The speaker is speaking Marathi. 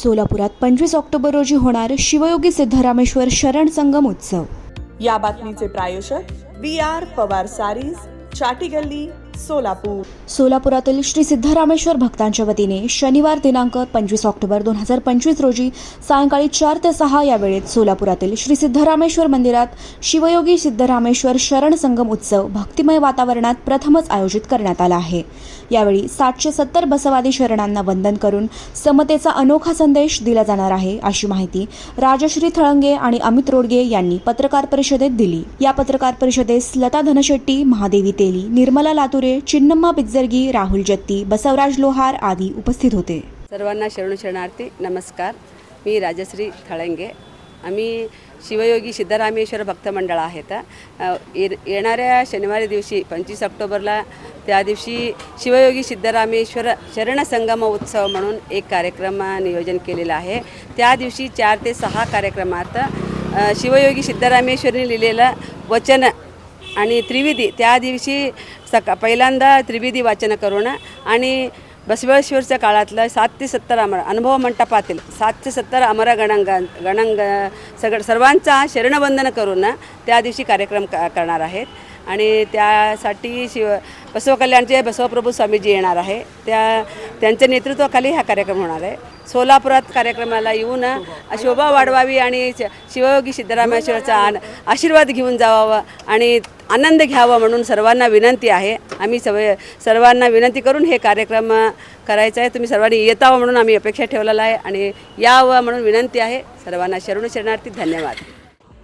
सोलापुरात पंचवीस ऑक्टोबर रोजी होणार शिवयोगी सिद्धरामेश्वर शरण संगम उत्सव. या बातमीचे प्रायोजक बी आर पवार सारीज चाटी गल्ली सोलापूर. सोलापुरातील श्री सिद्धरामेश्वर भक्तांच्या वतीने शनिवार दिनांक पंचवीस ऑक्टोबर दोन हजार पंचवीस रोजी सायंकाळी चार ते सहा या वेळेत सोलापुरातील श्री सिद्धरामेश्वर मंदिरात शिवयोगी सिद्धरामेश्वर शरण संगम उत्सव भक्तिमय वातावरणात प्रथमच आयोजित करण्यात आला आहे. यावेळी सातशे सत्तर बसवादी शरणांना वंदन करून समतेचा अनोखा संदेश दिला जाणार आहे अशी माहिती राजश्री थळंगे आणि अमित रोडगे यांनी पत्रकार परिषदेत दिली. या पत्रकार परिषदेस लता धनशेट्टी महादेवी तेली निर्मला लातुरे चिन्नम्मा बिज्जर्गी राहुल जत्ती बसवराज लोहार आदी उपस्थित होते. सर्वांना शरण शरणार्थी नमस्कार. मी राजश्री थळंगे. आम्ही शिवयोगी सिद्धरामेश्वर भक्त मंडळ आहेत. ये- येणाऱ्या शनिवारी दिवशी पंचवीस ऑक्टोबरला त्या दिवशी शिवयोगी सिद्धरामेश्वर शरण संगम उत्सव म्हणून एक कार्यक्रम नियोजन केलेला आहे. त्या दिवशी चार ते सहा कार्यक्रमात शिवयोगी सिद्धरामेश्वरने लिहिलेलं वचन आणि त्रिविधी त्या दिवशी सका पहिल्यांदा त्रिविधी वाचन करून आणि बसवेश्वरच्या काळातलं सात ते सत्तर अमर अनुभव मंटपातील सात ते सत्तर अमर गणांग गणांग सगळं सर्वांचा शरणवंदन करून त्या दिवशी कार्यक्रम क करणार आहेत. आणि त्यासाठी शिव बसव कल्याणचे बसवप्रभू स्वामीजी येणार आहे. त्या त्यांच्या नेतृत्वाखाली हा कार्यक्रम होणार आहे. सोलापुरात कार्यक्रमाला येऊन शोभा वाढवावी आणि शिवयोगी सिद्धरामेश्वराचा आन आशीर्वाद घेऊन जावावा आणि आनंद घ्यावा म्हणून सर्वांना विनंती आहे. आम्ही सव सर्वांना विनंती करून हे कार्यक्रम करायचा आहे. तुम्ही सर्वांनी येतावं म्हणून आम्ही अपेक्षा ठेवलेला आहे आणि यावं म्हणून विनंती आहे. सर्वांना शरण शरणार्थी धन्यवाद.